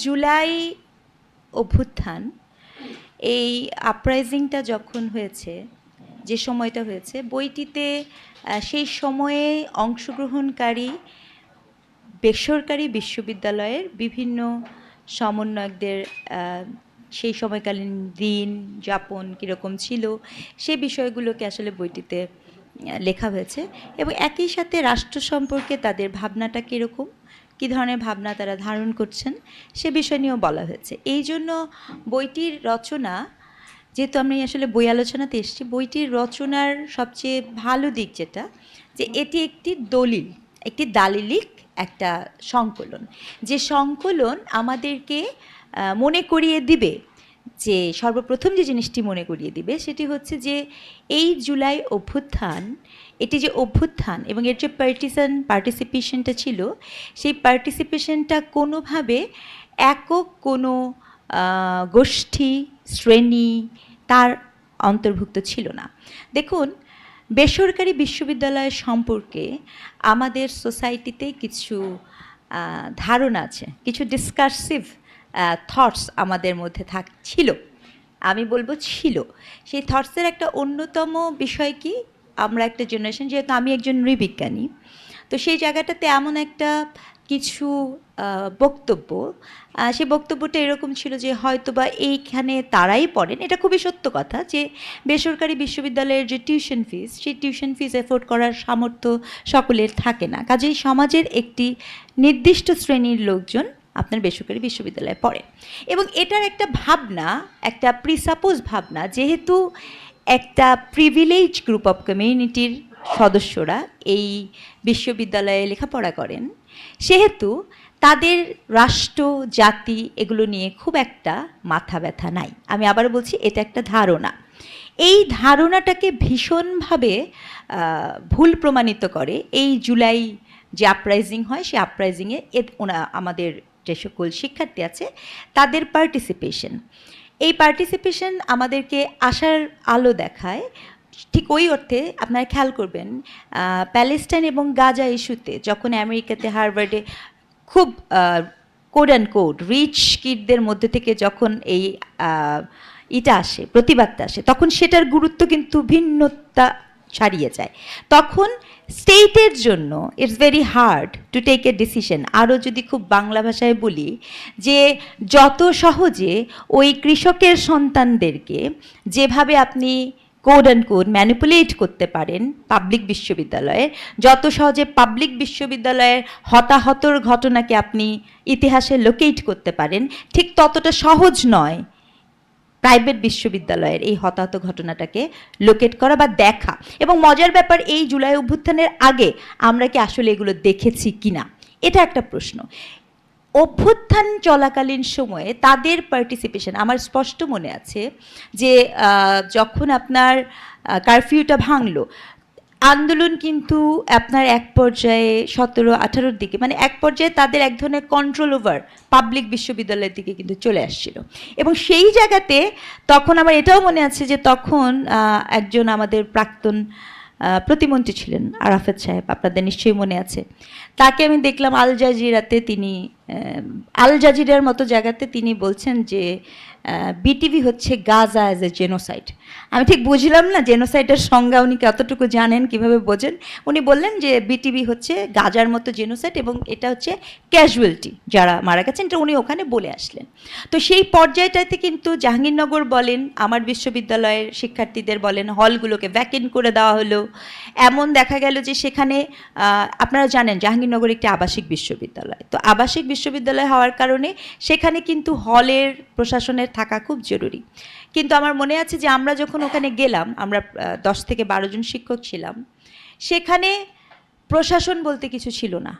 জুলাই অভ্যুত্থান, এই আপরাইজিংটা যখন হয়েছে, যে সময়টা হয়েছে, বইটিতে সেই সময়ে অংশগ্রহণকারী বেসরকারি বিশ্ববিদ্যালয়ের বিভিন্ন সমন্বয়কদের সেই সময়কালীন দিন, যাপন কীরকম ছিল, সে বিষয়গুলোকে আসলে বইটিতে লেখা হয়েছে এবং একই সাথে রাষ্ট্র সম্পর্কে তাদের ভাবনাটা কীরকম? কী ধরনের ভাবনা তারা ধারণ করছেন সে বিষয় নিয়েও বলা হয়েছে। এই জন্য বইটির রচনা, যেহেতু আমি আসলে বই আলোচনাতে এসেছি, বইটির রচনার সবচেয়ে ভালো দিক যেটা, যে এটি একটি দলিল, একটি দালিলিক একটা সংকলন। যে সংকলন আমাদেরকে মনে করিয়ে দিবে, যে সর্বপ্রথম যে জিনিসটি মনে করিয়ে দিবে সেটি হচ্ছে যে এই জুলাই অভ্যুত্থান এটি যে অভ্যুত্থান এবং এর যে পার্টিসান পার্টিসিপেশনটা ছিল, সেই পার্টিসিপেশনটা কোনোভাবে একক কোনো গোষ্ঠী, শ্রেণি তার অন্তর্ভুক্ত ছিল না। দেখুন, বেসরকারি বিশ্ববিদ্যালয় সম্পর্কে আমাদের সোসাইটিতে কিছু ধারণা আছে, কিছু ডিসকার্সিভ থটস আমাদের মধ্যে থাক, ছিল। আমি বলব ছিল। সেই থটসের একটা অন্যতম বিষয় কি? আমরা একটা জেনারেশন যেহেতু আমি একজন নৃবিজ্ঞানী, তো সেই জায়গাটাতে এমন একটা কিছু বক্তব্য সেই বক্তব্যটা এরকম ছিল যে হয়তোবা এইখানে তারাই পড়েন। এটা খুবই সত্য কথা যে বেসরকারি বিশ্ববিদ্যালয়ের যে টিউশন ফিস সেই টিউশন ফিস এফোর্ড করার সামর্থ্য সকলের থাকে না। কাজেই সমাজের একটি নির্দিষ্ট শ্রেণির লোকজন আপনার বেসরকারি বিশ্ববিদ্যালয়ে পড়ে। এবং এটার একটা ভাবনা, একটা প্রিসাপোজ ভাবনা, যেহেতু একটা প্রিভিলেজ গ্রুপ অফ কমিউনিটির সদস্যরা এই বিশ্ববিদ্যালয়ে লেখাপড়া করেন। সেহেতু তাদের রাষ্ট্র, জাতি এগুলো নিয়ে খুব একটা মাথা ব্যথা নাই। আমি আবার বলছি, এটা একটা ধারণা। এই ধারণাটাকে ভীষণভাবে ভুল প্রমাণিত করে। এই জুলাই যে আপরাইজিং হয়, সেই আপরাইজিংয়ে আমাদের যে সকল শিক্ষার্থী আছে, তাদের পার্টিসিপেশন এই পার্টিসিপেশন আমাদেরকে আশার আলো দেখায়। ঠিক ওই অর্থে আপনারা খেয়াল করবেন প্যালেস্টাইন এবং গাজা ইস্যুতে যখন আমেরিকাতে হার্ভার্ডে খুব কোড অ্যান্ড কোড রিচ কিডদের মধ্যে থেকে যখন এই এটা আসে, প্রতিবাদটা আসে, তখন সেটার গুরুত্ব কিন্তু ভিন্নতা ছাড়িয়ে যায়। তখন স্টেটের জন্য it's very hard to take a decision আরও যদি খুব বাংলা ভাষায় বলি যে যত সহজে ওই কৃষকের সন্তানদেরকে যেভাবে আপনি কোড অ্যান্ড কোড ম্যানিপুলেট করতে পারেন পাবলিক বিশ্ববিদ্যালয়ের যত সহজে পাবলিক বিশ্ববিদ্যালয়ের হতাহতর ঘটনাকে আপনি ইতিহাসে লোকেট করতে পারেন, ঠিক ততটা সহজ নয় প্রাইভেট বিশ্ববিদ্যালয়ের এই হতাহত ঘটনাটাকে লোকেট করা বা দেখা। এবং মজার ব্যাপার, এই জুলাই অভ্যুত্থানের আগে আমরা কি আসলে এগুলো দেখেছি কি না এটা একটা প্রশ্ন। অভ্যুত্থান চলাকালীন সময়ে তাদের পার্টিসিপেশন আমার স্পষ্ট মনে আছে যে যখন আপনার কারফিউটা ভাঙলো আন্দোলন কিন্তু আপনার এক পর্যায়ে সতেরো, আঠারোর দিকে মানে এক পর্যায়ে তাদের এক ধরনের কন্ট্রোল ওভার পাবলিক বিশ্ববিদ্যালয়ের দিকে কিন্তু চলে আসছিল। এবং সেই জায়গাতে তখন আমার এটাও মনে আছে যে তখন একজন আমাদের প্রাক্তন প্রতিমন্ত্রী ছিলেন, আরাফাত সাহেব, আপনাদের নিশ্চয়ই মনে আছে। তাকে আমি দেখলাম আল জাজিরাতে তিনি আল জাজিরার মতো জায়গাতে তিনি বলছেন যে বিটিভি হচ্ছে গাজা অ্যাজ এ জেনোসাইড আমি ঠিক বুঝলাম না জেনোসাইডের সংজ্ঞা উনি কতটুকু জানেন, কীভাবে বোঝেন? উনি বললেন যে, বিটিভি হচ্ছে গাজার মতো জেনোসাইড এবং এটা হচ্ছে ক্যাজুয়ালিটি যারা মারা গেছেন, এটা উনি ওখানে বলে আসলেন। তো সেই পর্যায়টাতে কিন্তু জাহাঙ্গীরনগর বলেন, আমার বিশ্ববিদ্যালয়ের শিক্ষার্থীদের বলেন, হলগুলোকে ভ্যাকেন্ট করে দেওয়া হলো। এমন দেখা গেল যে সেখানে আপনারা জানেন জাহাঙ্গীরনগর একটি আবাসিক বিশ্ববিদ্যালয়। তো আবাসিক বিশ্ববিদ্যালয় হওয়ার কারণে সেখানে কিন্তু হলের প্রশাসনের থাকা খুব জরুরি। কিন্তু আমার মনে আছে যে আমরা যখন ওখানে গেলাম, আমরা দশ থেকে বারো জন শিক্ষক ছিলাম, সেখানে প্রশাসন বলতে কিছু ছিল না।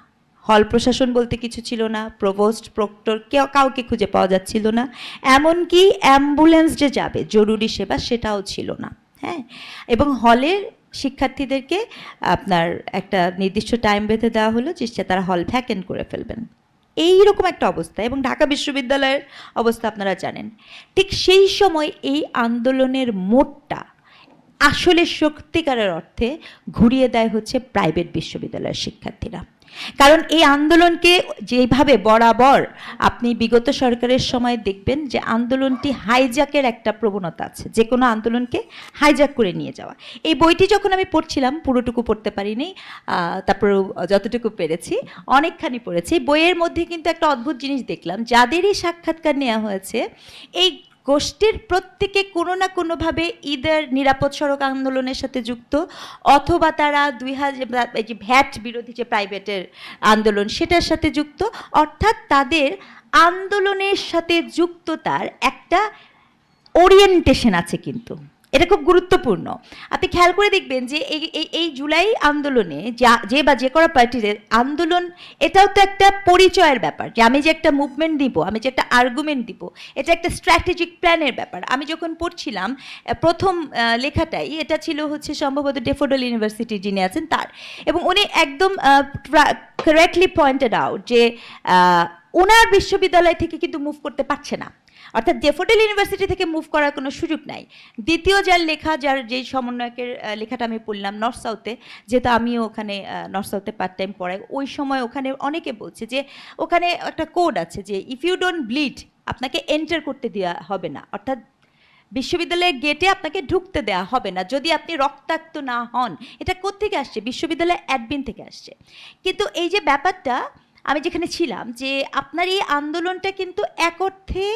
হল প্রশাসন বলতে কিছু ছিল না, প্রভোস্ট, প্রক্টর, কেউ, কাউকে খুঁজে পাওয়া যাচ্ছিল না। এমনকি অ্যাম্বুলেন্স যে যাবে, জরুরি সেবা সেটাও ছিল না। হ্যাঁ? এবং হলের শিক্ষার্থীদেরকে আপনার একটা নির্দিষ্ট টাইম বেঁধে দেওয়া হলো যে তারা হল ভ্যাকেন্ট করে ফেলবেন। এই রকম একটা অবস্থা এবং ঢাকা বিশ্ববিদ্যালয়ের অবস্থা আপনারা জানেন। ঠিক সেই সময় এই আন্দোলনের মোটটা আসলে সত্যিকারের অর্থে ঘুরিয়ে দেয় হচ্ছে প্রাইভেট বিশ্ববিদ্যালয়ের শিক্ষার্থীরা। কারণ এই আন্দোলনকে যেভাবে বরাবর আপনি বিগত সরকারের সময় দেখবেন যে আন্দোলনটি হাইজ্যাকের একটা প্রবণতা আছে, যে কোনো আন্দোলনকে হাইজ্যাক করে নিয়ে যাওয়া। এই বইটি যখন আমি পড়ছিলাম, পুরোটুকু পড়তে পারিনি তারপর যতটুকু পেরেছি, অনেকখানি পড়েছি। বইয়ের মধ্যে কিন্তু একটা অদ্ভুত জিনিস দেখলাম, যাদেরই সাক্ষাৎকার নেওয়া হয়েছে, এই গোষ্ঠীর প্রত্যেকে কোনো না কোনোভাবে ঈদের নিরাপদ সড়ক আন্দোলনের সাথে যুক্ত, অথবা তারা দুই হাজার যে ভ্যাট বিরোধী যে প্রাইভেটের আন্দোলন সেটার সাথে যুক্ত, অর্থাৎ তাদের আন্দোলনের সাথে যুক্ততার একটা ওরিয়েন্টেশন আছে কিন্তু। এটা খুব গুরুত্বপূর্ণ। আপনি খেয়াল করে দেখবেন যে এই এই জুলাই আন্দোলনে যা, যে বা যে করা পার্টির আন্দোলন, এটাও তো একটা পরিচয়ের ব্যাপার যে আমি যে একটা মুভমেন্ট দিব আমি যে একটা আর্গুমেন্ট দিব, এটা একটা স্ট্র্যাটেজিক প্ল্যানের ব্যাপার। আমি যখন পড়ছিলাম প্রথম লেখাটাই, এটা ছিল হচ্ছে সম্ভবত ডেফোডল ইউনিভার্সিটি যিনি আছেন তার। এবং উনি একদম কারেক্টলি পয়েন্টেড আউট যে ওনার বিশ্ববিদ্যালয় থেকে কিন্তু মুভ করতে পারছে না। অর্থাৎ ডেফোডেল ইউনিভার্সিটি থেকে মুভ করার কোনো সুযোগ নাই। দ্বিতীয় যার লেখা, যার যেই সমন্বয়কের লেখাটা আমি পড়লাম নর্থ সাউথে যেহেতু আমিও ওখানে নর্থ সাউথে পার্ট টাইম পড়াই, ওই সময় ওখানে অনেকে বলছে যে, ওখানে একটা কোড আছে যে ইফ ইউ ডোন্ট ব্লিড আপনাকে এন্টার করতে দেওয়া হবে না। অর্থাৎ বিশ্ববিদ্যালয়ের গেটে আপনাকে ঢুকতে দেওয়া হবে না, যদি আপনি রক্তাক্ত না হন। এটা কোত্থেকে আসছে? বিশ্ববিদ্যালয়ের অ্যাডমিন থেকে আসছে। কিন্তু এই যে ব্যাপারটা, আমি যেখানে ছিলাম যে, আপনার এই আন্দোলনটা কিন্তু এক অর্থে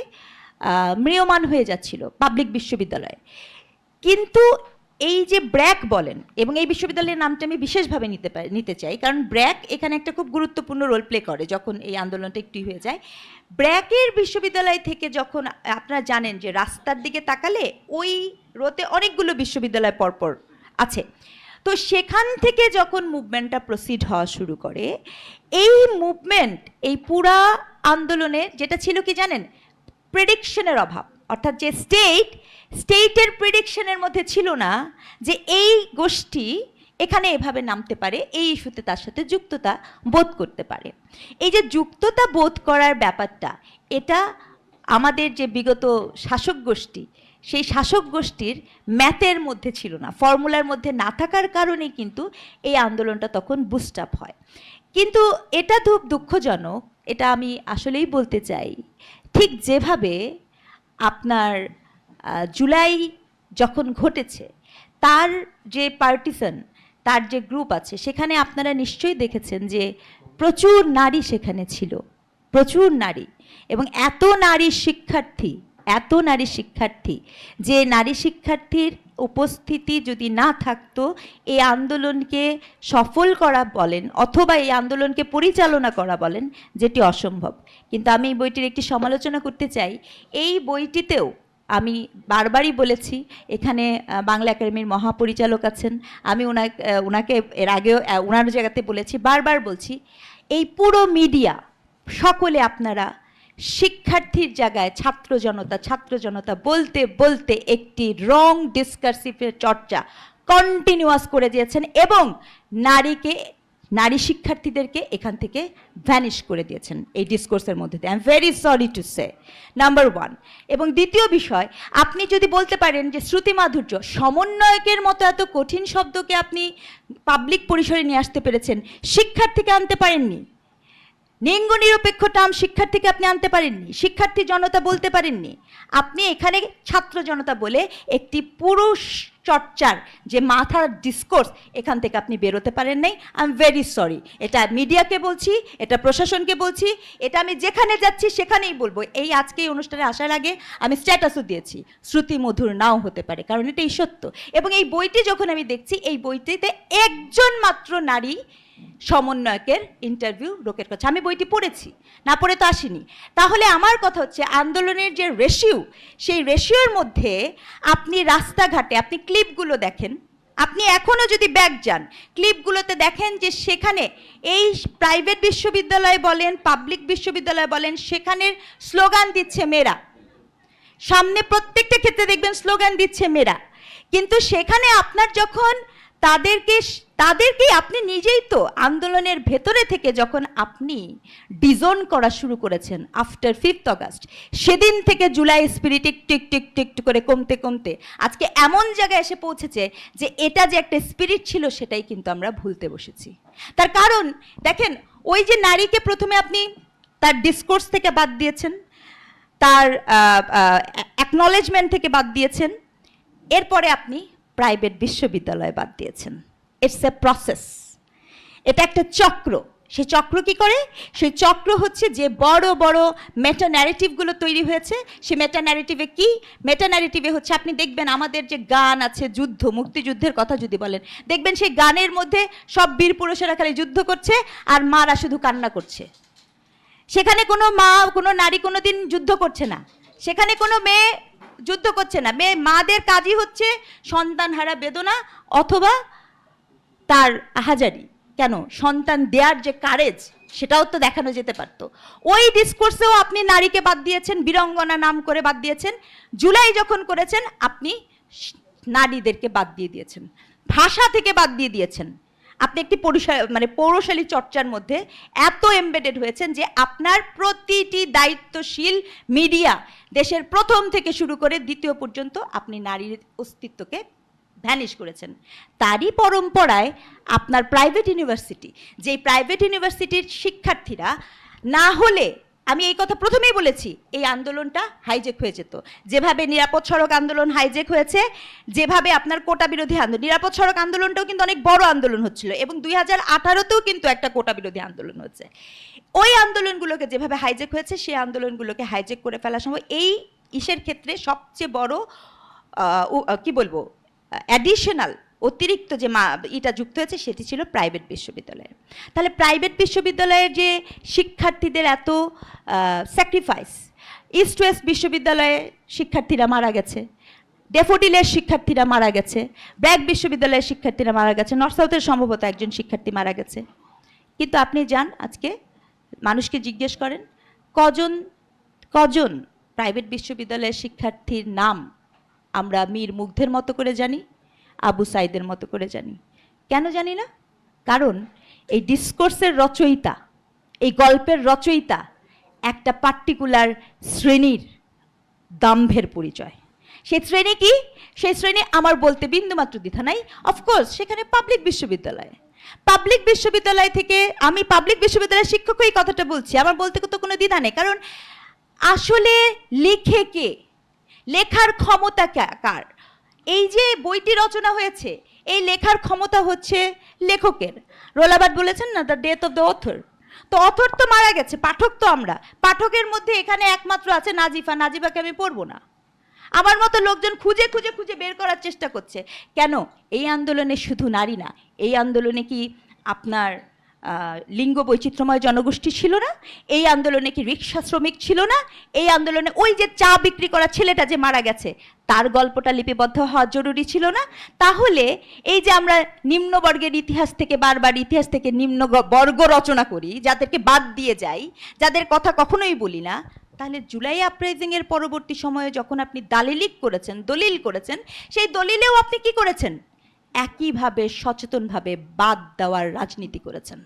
ম্রিয়মান হয়ে যাচ্ছিল পাবলিক বিশ্ববিদ্যালয়ে। কিন্তু এই যে ব্র্যাক বলেন, এবং এই বিশ্ববিদ্যালয়ের নামটা আমি বিশেষভাবে নিতে পারি নিতে চাই, কারণ ব্র্যাক এখানে একটা খুব গুরুত্বপূর্ণ রোল প্লে করে যখন এই আন্দোলনটা একটু হয়ে যায়। ব্র্যাকের বিশ্ববিদ্যালয় থেকে যখন আপনারা জানেন যে রাস্তার দিকে তাকালে ওই রোতে অনেকগুলো বিশ্ববিদ্যালয় পরপর আছে। তো সেখান থেকে যখন মুভমেন্টটা প্রসিড হওয়া শুরু করে, এই মুভমেন্ট এই পুরা আন্দোলনে যেটা ছিল কি জানেন? প্রেডিকশনের অভাব। অর্থাৎ যে স্টেট স্টেটের প্রেডিকশনের মধ্যে ছিল না যে এই গোষ্ঠী এখানে এভাবে নামতে পারে, এই ইস্যুতে তার সাথে যুক্ততা বোধ করতে পারে। এই যে যুক্ততা বোধ করার ব্যাপারটা, এটা আমাদের যে বিগত শাসক গোষ্ঠী, সেই শাসক গোষ্ঠীর ম্যাথের মধ্যে ছিল না। ফর্মুলার মধ্যে না থাকার কারণেই কিন্তু এই আন্দোলনটা তখন বুস্ট আপ হয়। কিন্তু এটা খুব দুঃখজনক, এটা আমি আসলেই বলতে চাই ঠিক যেভাবে আপনার জুলাই যখন ঘটেছে, তার যে পার্টিসান তার যে গ্রুপ আছে, সেখানে আপনারা নিশ্চয়ই দেখেছেন যে প্রচুর নারী সেখানে ছিল, প্রচুর নারী এবং এত নারী শিক্ষার্থী, এত নারী শিক্ষার্থী যে নারী শিক্ষার্থীর উপস্থিতি যদি না থাকতো এই আন্দোলনকে সফল করা বলেন অথবা এই আন্দোলনকে পরিচালনা করা বলেন, যেটি অসম্ভব। কিন্তু আমি এই বইটির একটি সমালোচনা করতে চাই। এই বইটিতেও আমি বারবারই বলেছি, এখানে বাংলা একাডেমির মহাপরিচালক আছেন। আমি ওনাকে ওনাকে এর আগেও ওনার জায়গাতে বলেছি, বারবার বলছি, এই পুরো মিডিয়া, সকলে আপনারা শিক্ষার্থীর জায়গায় ছাত্র জনতা ছাত্র জনতা বলতে বলতে একটি রং ডিসকার্সিভের চর্চা কন্টিনিউয়াস করে দিয়েছেন এবং নারীকে নারী শিক্ষার্থীদেরকে এখান থেকে ভ্যানিশ করে দিয়েছেন এই ডিসকোর্সের মধ্যে দিয়ে। I am very sorry to say number one এবং দ্বিতীয় বিষয়, আপনি যদি বলতে পারেন যে শ্রুতি মাধুর্য, সমন্বয়কের মতো এত কঠিন শব্দকে আপনি পাবলিক পরিসরে নিয়ে আসতে পেরেছেন, শিক্ষার্থীকে আনতে পারেননি। লিঙ্গ নিরপেক্ষ টার্ম শিক্ষার্থীকে আপনি আনতে পারেননি। শিক্ষার্থী জনতা বলতে পারেননি। আপনি এখানে ছাত্র জনতা বলে একটি পুরুষ চর্চার যে মাথার ডিসকোর্স এখান থেকে আপনি বেরোতে পারেন নাই। আই এম ভেরি সরি এটা মিডিয়াকে বলছি, এটা প্রশাসনকে বলছি, এটা আমি যেখানে যাচ্ছি সেখানেই বলব। এই আজকে এই অনুষ্ঠানে আসার আগে আমি স্ট্যাটাসও দিয়েছি। শ্রুতি মধুর নাও হতে পারে, কারণ এটাই সত্য। এবং এই বইটি যখন আমি দেখছি, এই বইটিতে একজন মাত্র নারী সমন্বয়কের ইন্টারভিউ রোকের কাছে। আমি বইটি পড়েছি, না পড়ে তো আসিনি। তাহলে আমার কথা হচ্ছে, আন্দোলনের যে রেশিও সেই রেশিওর মধ্যে আপনি রাস্তাঘাটে, আপনি ক্লিপগুলো দেখেন। আপনি এখনও যদি ব্যাগ যান ক্লিপগুলোতে দেখেন যে সেখানে এই প্রাইভেট বিশ্ববিদ্যালয় বলেন পাবলিক বিশ্ববিদ্যালয় বলেন, সেখানের স্লোগান দিচ্ছে মেয়েরা। সামনে প্রত্যেকটা ক্ষেত্রে দেখবেন স্লোগান দিচ্ছে মেয়েরা। কিন্তু সেখানে আপনার যখন তাদেরকে তাদেরকে আপনি নিজেই তো আন্দোলনের ভেতরে থেকে যখন আপনি ডিজোন করা শুরু করেছেন আফটার ফিফথ অগাস্ট সেদিন থেকে July spirit tick tick tick করে কমতে কমতে, আজকে এমন জায়গায় এসে পৌঁছেছে যে এটা যে একটা স্পিরিট ছিল সেটাই কিন্তু আমরা ভুলতে বসেছি। তার কারণ, দেখেন, ওই যে নারীকে প্রথমে আপনি তার ডিসকোর্স থেকে বাদ দিয়েছেন, তার অ্যাকনলেজমেন্ট থেকে বাদ দিয়েছেন, এরপরে আপনি প্রাইভেট বিশ্ববিদ্যালয়ে বাদ দিয়েছেন। ইটস এ প্রসেস এটা একটা চক্র। সেই চক্র কি করে? সেই চক্র হচ্ছে যে বড় বড় মেটা ন্যারেটিভগুলো তৈরি হয়েছে। সে মেটা ন্যারেটিভে কি? মেটা ন্যারেটিভে হচ্ছে আপনি দেখবেন আমাদের যে গান আছে, যুদ্ধ, মুক্তিযুদ্ধের কথা যদি বলেন। দেখবেন সেই গানের মধ্যে সব বীর পুরুষেরা খালি যুদ্ধ করছে আর মারা শুধু কান্না করছে। সেখানে কোনো মা, কোনো নারী কোনো দিন যুদ্ধ করছে না। সেখানে কোনো মেয়ে যুদ্ধ করছে না। মেয়ে, মাদের কাজই হচ্ছে সন্তান হারা বেদনা অথবা তার হাজারি কেন? সন্তান দেয়ার যে কারেজ সেটাও তো দেখানো যেতে পারতো। ওই ডিসকোর্সেও আপনি নারীকে বাদ দিয়েছেন, বীরঙ্গনা নাম করে বাদ দিয়েছেন। জুলাই যখন করেছেন, আপনি নারীদেরকে বাদ দিয়ে দিয়েছেন। ভাষা থেকে বাদ দিয়ে দিয়েছেন। আপনি একটি মানে পৌরশালী চর্চার মধ্যে এত এমবেডেড হয়েছেন যে আপনার প্রতিটি দায়িত্বশীল মিডিয়া দেশের প্রথম থেকে শুরু করে দ্বিতীয় পর্যন্ত আপনি নারীর অস্তিত্বকে ভ্যানিশ করেছেন। তারই পরম্পরায় আপনার প্রাইভেট ইউনিভার্সিটি যেই প্রাইভেট ইউনিভার্সিটির শিক্ষার্থীরা না হলে, আমি এই কথা প্রথমেই বলেছি, এই আন্দোলনটা হাইজেক হয়ে যেত। যেভাবে নিরাপদ সড়ক আন্দোলন হাইজেক হয়েছে, যেভাবে আপনার কোটা বিরোধী আন্দোলন, নিরাপদ সড়ক আন্দোলনটাও কিন্তু অনেক বড় আন্দোলন হচ্ছিল এবং দুই হাজার আঠারোতেও কিন্তু একটা কোটা বিরোধী আন্দোলন হচ্ছে। ওই আন্দোলনগুলোকে যেভাবে হাইজেক হয়েছে, সেই আন্দোলনগুলোকে হাইজেক করে ফেলা সম্ভব এই ইসের ক্ষেত্রে সবচেয়ে বড় কি বলব অ্যাডিশনাল অতিরিক্ত যে মা এটা যুক্ত হয়েছে, সেটি ছিল প্রাইভেট বিশ্ববিদ্যালয়ে। তাহলে প্রাইভেট বিশ্ববিদ্যালয়ের যে শিক্ষার্থীদের এত স্যাক্রিফাইস ইস্ট ওয়েস্ট বিশ্ববিদ্যালয়ে শিক্ষার্থীরা মারা গেছে ডেফোডিলের শিক্ষার্থীরা মারা গেছে ব্র্যাক বিশ্ববিদ্যালয়ের শিক্ষার্থীরা মারা গেছে নর্থ সাউথের সম্ভবত একজন শিক্ষার্থী মারা গেছে। কিন্তু আপনি যান আজকে, মানুষকে জিজ্ঞেস করেন, কজন কজন প্রাইভেট বিশ্ববিদ্যালয়ের শিক্ষার্থীর নাম আমরা মীর মুগ্ধের মতো করে জানি, আবু সাইদের মতো করে জানি। কেন জানি না? কারণ এই ডিসকোর্সের রচয়িতা, এই গল্পের রচয়িতা একটা পার্টিকুলার শ্রেণির দাম্ভের পরিচয়। সেই শ্রেণি কি? সেই শ্রেণি আমার বলতে বিন্দুমাত্র দ্বিধা নাই। অফকোর্স সেখানে পাবলিক বিশ্ববিদ্যালয়। পাবলিক বিশ্ববিদ্যালয় থেকে আমি পাবলিক বিশ্ববিদ্যালয়ের শিক্ষক এই কথাটা বলছি। আমার বলতে তো কোনো দ্বিধা নেই। কারণ আসলে লিখে কে? লেখার ক্ষমতা কার? এই যে বইটি রচনা হয়েছে, এই লেখার ক্ষমতা হচ্ছে লেখকের। রোলাবাদ বলেছেন না, the death of the author. তো অথর তো মারা গেছে, পাঠক তো আমরা। পাঠকের মধ্যে এখানে একমাত্র আছে নাজিফা, নাজিফাকে আমি পড়ব না। আমার মতো লোকজন খুঁজে খুঁজে খুঁজে বের করার চেষ্টা করছে। কেন? এই আন্দোলনে শুধু নারী না, এই আন্দোলনে কি আপনার লিঙ্গ বৈচিত্র্যময় জনগোষ্ঠী ছিল না, এই আন্দোলনে কি রিক্সা শ্রমিক ছিল না, এই আন্দোলনে ওই যে চা বিক্রি করা ছেলেটা যে মারা গেছে, তার গল্পটা লিপিবদ্ধ হওয়া জরুরি ছিল না? তাহলে এই যে আমরা নিম্নবর্গের ইতিহাস থেকে বারবার ইতিহাস থেকে নিম্ন বর্গ রচনা করি, যাদেরকে বাদ দিয়ে যাই, যাদের কথা কখনোই বলি না, তাহলে জুলাই আপরাইজিং এর পরবর্তী সময়ে যখন আপনি দালিলিক করেছেন, দলিল করেছেন, সেই দলিলেও আপনি কি করেছেন? একইভাবে সচেতনভাবে বাদ দেওয়ার রাজনীতি করেছেন।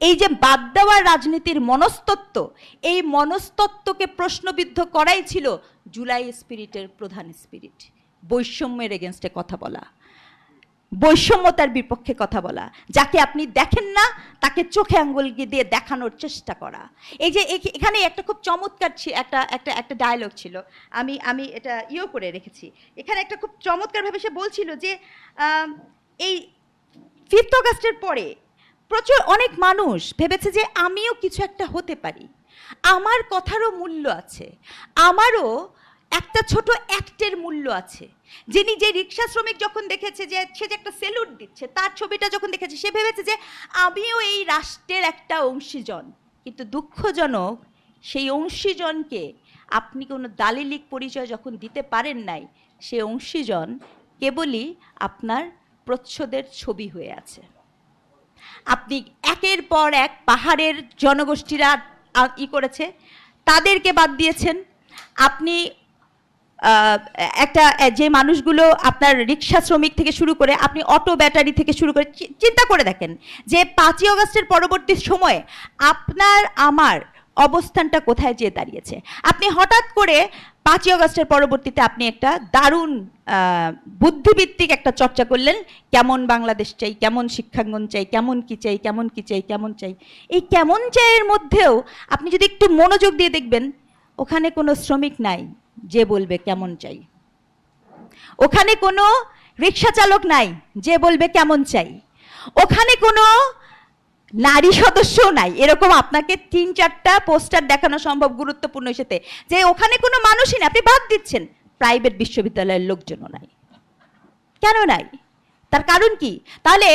এই যে বাদ দেওয়ার রাজনীতির মনস্তত্ত্ব, এই মনস্তত্ত্বকে প্রশ্নবিদ্ধ করাই ছিল জুলাই স্পিরিটের প্রধান স্পিরিট। বৈষম্যের এগেনস্টে কথা বলা। বৈষম্যতার বিপক্ষে কথা বলা। যাকে আপনি দেখেন না, তাকে চোখে আঙ্গুল দিয়ে দেখানোর চেষ্টা করা। এই যে এখ- এখানে একটা খুব চমৎকার একটা একটা একটা ডায়লগ ছিল। আমি আমি এটা ইয়েও করে রেখেছি। এখানে একটা খুব চমৎকারভাবে সে বলছিল যে এই ফিফথ অগাস্টের পরে প্রচুর অনেক মানুষ ভেবেছে যে আমিও কিছু একটা হতে পারি। আমার কথারও মূল্য আছে। আমারও একটা ছোট অ্যাক্টের মূল্য আছে। যিনি যে রিক্সা শ্রমিক যখন দেখেছে যে, সে যে একটা সেলুট দিচ্ছে, তার ছবিটা যখন দেখেছে, সে ভেবেছে যে আমিও এই রাষ্ট্রের একটা অংশীজন। কিন্তু দুঃখজনক, সেই অংশীজনকে আপনি কোনো দালিলিক পরিচয় যখন দিতে পারেন নাই, সে অংশীজন কেবলই আপনার প্রচ্ছদের ছবি হয়ে আছে। আপনি একের পর এক পাহাড়ের জনগোষ্ঠীরা ই করেছে। তাদেরকে বাদ দিয়েছেন। আপনি একটা যে মানুষগুলো আপনার রিক্সা শ্রমিক থেকে শুরু করে, আপনি অটো ব্যাটারি থেকে শুরু করে চিন্তা করে দেখেন যে পাঁচই অগস্টের পরবর্তী সময়ে আপনার, আমার অবস্থানটা কোথায় যেয়ে দাঁড়িয়েছে? আপনি হঠাৎ করে পাঁচই অগস্টের পরবর্তীতে আপনি একটা দারুণ বুদ্ধিভিত্তিক একটা চর্চা করলেন। কেমন বাংলাদেশ চাই, কেমন শিক্ষাঙ্গন চাই, কেমন কি চাই, কেমন কি চাই, কেমন চাই। এই কেমন চাইয়ের মধ্যেও আপনি যদি একটু মনোযোগ দিয়ে দেখবেন, ওখানে কোনো শ্রমিক নাই যে বলবে কেমন চাই। ওখানে কোনো রিক্সা চালক নাই যে বলবে কেমন চাই। ওখানে কোনো নারী সদস্য নাই। এরকম আপনাকে তিন, চারটা পোস্টার দেখানো সম্ভব গুরুত্বপূর্ণ হিসেবে যে ওখানে কোনো মানুষই না আপনি বাদ দিচ্ছেন। প্রাইভেট বিশ্ববিদ্যালয়ের লোকজনও নাই। কেন নাই? তার কারণ কি? তাহলে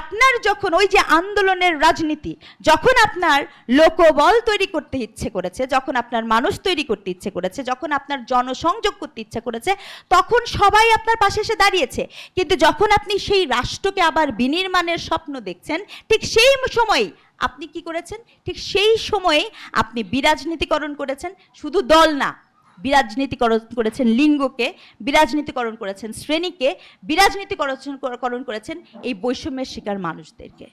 আপনার যখন ওই যে আন্দোলনের রাজনীতি, যখন আপনার লোকবল তৈরি করতে ইচ্ছে করেছে, যখন আপনার মানুষ তৈরি করতে ইচ্ছে করেছে, যখন আপনার জনসংযোগ করতে ইচ্ছে করেছে, তখন সবাই আপনার পাশে এসে দাঁড়িয়েছে। কিন্তু যখন আপনি সেই রাষ্ট্রকে আবার বিনির্মাণের স্বপ্ন দেখছেন, ঠিক সেই সময় আপনি কি করেছেন? ঠিক সেই সময়ে আপনি বিরাজনীতিকরণ করেছেন। শুধু দল না বিরাজনীতিকরণ করেছেন, লিঙ্গকে বিরাজনীতিকরণ করেছেন, শ্রেণীকে বিরাজনীতিকরণ করণ করেছেন এই বৈষম্যের শিকার মানুষদেরকে।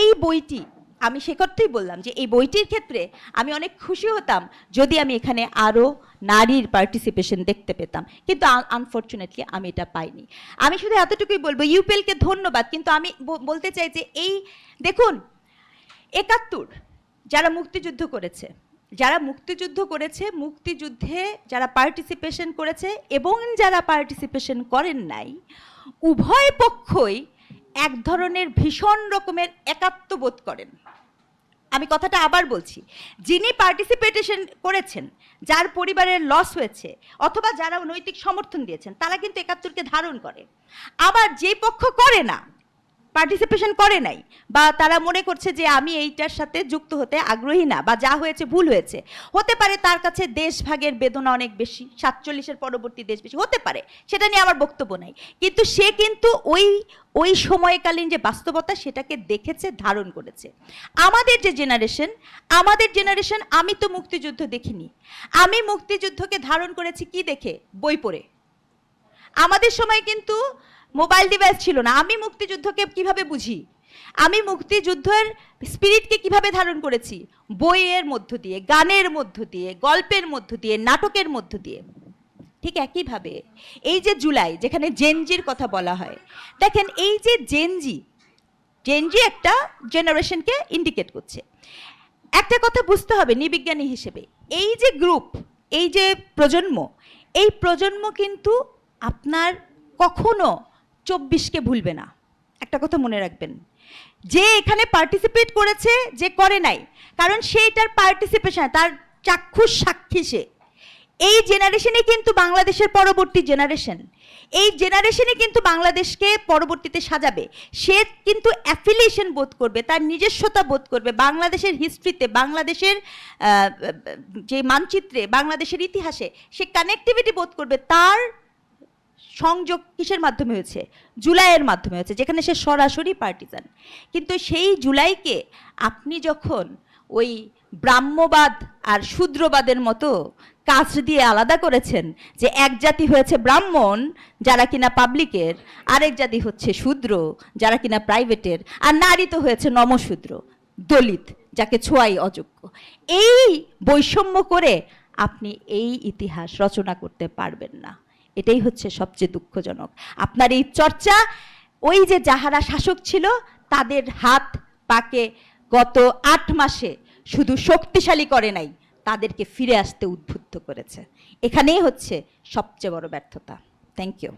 এই বইটি, আমি সে কথাই বললাম যে এই বইটির ক্ষেত্রে আমি অনেক খুশি হতাম যদি আমি এখানে আরও নারীর পার্টিসিপেশন দেখতে পেতাম। কিন্তু আনফর্চুনেটলি আমি এটা পাইনি। আমি শুধু এতটুকুই বলব, ইউপিএলকে ধন্যবাদ, কিন্তু আমি বলতে চাই যে এই, দেখুন, একাত্তর যারা মুক্তিযুদ্ধ করেছে যারা মুক্তিযুদ্ধ করেছে, মুক্তিযুদ্ধে যারা পার্টিসিপেশন করেছে এবং যারা পার্টিসিপেশন করেন নাই, উভয় পক্ষই এক ধরনের ভীষণ রকমের একাত্মবোধ করেন। আমি কথাটা আবার বলছি, যিনি পার্টিসিপেটেশন করেছেন, যার পরিবারের লস হয়েছে, অথবা যারা নৈতিক সমর্থন দিয়েছেন, তারা কিন্তু একাত্তরকে ধারণ করে। আবার যে পক্ষ করে না পার্টিসিপেশন করে নাই, বা তারা মনে করছে যে আমি এইটার সাথে যুক্ত হতে আগ্রহী না, বা যা হয়েছে ভুল হয়েছে। হতে পারে তার কাছে দেশভাগের বেদনা অনেক বেশি, সাতচল্লিশের পরবর্তী দেশ বেশি, হতে পারে, সেটা নিয়ে আমার বক্তব্য নাই। কিন্তু সে কিন্তু ওই ওই সময়কালীন যে বাস্তবতা সেটাকে দেখেছে, ধারণ করেছে। আমাদের যে জেনারেশন আমাদের জেনারেশন আমি তো মুক্তিযুদ্ধ দেখিনি। আমি মুক্তিযুদ্ধকে ধারণ করেছি কি দেখে? বই পড়ে। আমাদের সময় কিন্তু মোবাইল ডিভাইস ছিল না। আমি মুক্তিযুদ্ধকে কীভাবে বুঝি? আমি মুক্তিযুদ্ধের স্পিরিটকে কীভাবে ধারণ করেছি? বইয়ের মধ্য দিয়ে, গানের মধ্য দিয়ে, গল্পের মধ্য দিয়ে, নাটকের মধ্য দিয়ে। ঠিক একইভাবে এই যে জুলাই, যেখানে জেনজির কথা বলা হয়, দেখেন এই যে জেনজি জেনজি একটা জেনারেশনকে ইন্ডিকেট করছে। একটা কথা বুঝতে হবে নিবিজ্ঞানী হিসেবে। এই যে গ্রুপ এই যে প্রজন্ম, এই প্রজন্ম কিন্তু আপনার কখনো চব্বিশকে ভুলবে না। একটা কথা মনে রাখবেন। যে এখানে পার্টিসিপেট করেছে, যে করে নাই, কারণ সেইটার পার্টিসিপেশন তার চাক্ষুষ সাক্ষী সে। এই জেনারেশনে কিন্তু বাংলাদেশের পরবর্তী জেনারেশন এই জেনারেশনে কিন্তু বাংলাদেশকে পরবর্তীতে সাজাবে। সে কিন্তু অ্যাফিলিয়েশন বোধ করবে, তার নিজস্বতা বোধ করবে। বাংলাদেশের হিস্ট্রিতে বাংলাদেশের যে মানচিত্রে, বাংলাদেশের ইতিহাসে সে কানেক্টিভিটি বোধ করবে। তার সংযোগ কিসের মাধ্যমে হয়েছে? জুলাইয়ের মাধ্যমে হয়েছে, যেখানে সে সরাসরি পার্টিজান কিন্তু সেই জুলাইকে আপনি যখন ওই ব্রাহ্মবাদ আর শূদ্রবাদের মতো কাজ দিয়ে আলাদা করেছেন যে এক জাতি হয়েছে ব্রাহ্মণ, যারা কিনা পাবলিকের, আরেক জাতি হচ্ছে শূদ্র, যারা কিনা প্রাইভেটের, আর নারী তো হয়েছে নমশূদ্র, দলিত, যাকে ছোঁয়াই অযোগ্য। এই বৈষম্য করে আপনি এই ইতিহাস রচনা করতে পারবেন না। এটাই হচ্ছে সবচেয়ে দুঃখজনক। আপনার এই চর্চা, ওই যে যাহারা শাসক ছিল, তাদের হাত পাকে গত আট মাসে শুধু শক্তিশালী করে নাই, তাদেরকে ফিরে আসতে উদ্বুদ্ধ করেছে। এখানেই হচ্ছে সবচেয়ে বড় ব্যর্থতা। Thank you